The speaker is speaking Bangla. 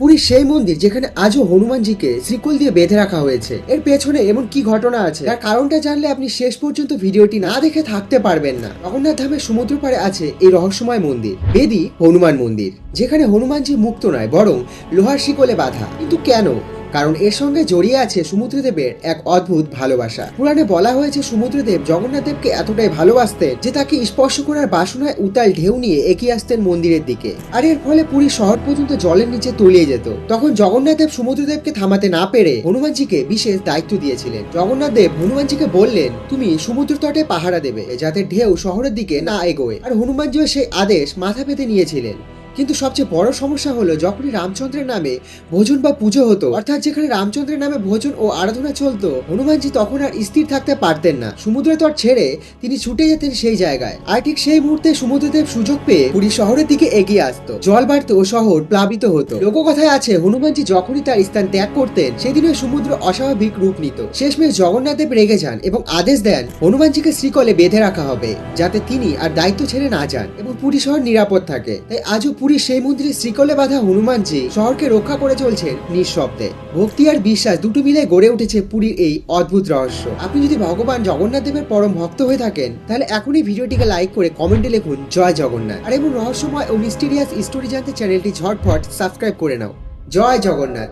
পুরীর সেই মন্দির যেখানে আজও হনুমানজিকে শ্রীকুল দিয়ে বেঁধে রাখা হয়েছে। এর পেছনে এমন কি ঘটনা আছে? তার কারণটা জানলে আপনি শেষ পর্যন্ত ভিডিওটি না দেখে থাকতে পারবেন না। জগন্নাথ ধামের সমুদ্র পাড়ে আছে এই রহস্যময় মন্দির, বেদি হনুমান মন্দির, যেখানে হনুমানজি মুক্ত নয়, বরং লোহার শিকলে বাধা। কিন্তু কেন? কারণ এর সঙ্গে জড়িয়ে আছে সমুদ্রদেবের এক অদ্ভুত ভালোবাসা। পুরাণে বলা হয়েছে, সমুদ্রদেব জগন্নাথ দেবকে এতটাই ভালোবাসতেন যে তাকে স্পর্শ করার বাসনায় উতাল ঢেউ নিয়ে এগিয়ে আসতেন মন্দিরের দিকে। আর এর ফলে পুরী শহর পর্যন্ত জলের নিচে তলিয়ে যেত। তখন জগন্নাথ দেব সমুদ্রদেবকে থামাতে না পেরে হনুমানজিকে বিশেষ দায়িত্ব দিয়েছিলেন। জগন্নাথ দেব হনুমানজিকে বললেন, তুমি সমুদ্র তটে পাহারা দেবে, যাতে ঢেউ শহরের দিকে না এগোয়। আর হনুমানজিও সেই আদেশ মাথা পেতে নিয়েছিলেন। কিন্তু সবচেয়ে বড় সমস্যা হলো যখনই রামচন্দ্রের নামে ভোজন বা পুজো হতো, অর্থাৎ যেখানে রামচন্দ্রের নামে ভোজন ও আরাধনা চলতো, হনুমানজি তখন আর স্থির থাকতে পারতেন না। সমুদ্র তট ছেড়ে তিনি ছুটে যেতেন সেই জায়গায়। আর ঠিক সেই মুহূর্তে সমুদ্রদেব সুযোগ পেয়ে পুরী শহরের দিকে এগিয়ে আসতো। জল বাড়তো ও শহর প্লাবিত হতো। লোককথায় আছে, হনুমানজি যখনই তার স্থান ত্যাগ করতেন, সেদিন ওই সমুদ্র অস্বাভাবিক রূপ নিত। শেষমেশ জগন্নাথ দেব রেগে যান এবং আদেশ দেন, হনুমানজিকে শ্রীকলে বেঁধে রাখা হবে, যাতে তিনি আর দায়িত্ব ছেড়ে না যান এবং পুরী শহর নিরাপদ থাকে। তাই আজও পুরীর সেই মন্দিরে শ্রীকলে বাঁধা যে শহরকে রক্ষা করে চলছেন নিঃশব্দে। ভক্তি আর বিশ্বাস দুটো মিলে গড়ে উঠেছে পুরীর এই অদ্ভুত রহস্য। আপনি যদি ভগবান জগন্নাথ দেবের পরম ভক্ত হয়ে থাকেন, তাহলে এখনই ভিডিওটিকে লাইক করে কমেন্টে লিখুন, জয় জগন্নাথ। আর এমন রহস্যময় ও মিস্টিরিয়াস স্টোরি জানতে চ্যানেলটি ঝটফট সাবস্ক্রাইব করে নাও। জয় জগন্নাথ।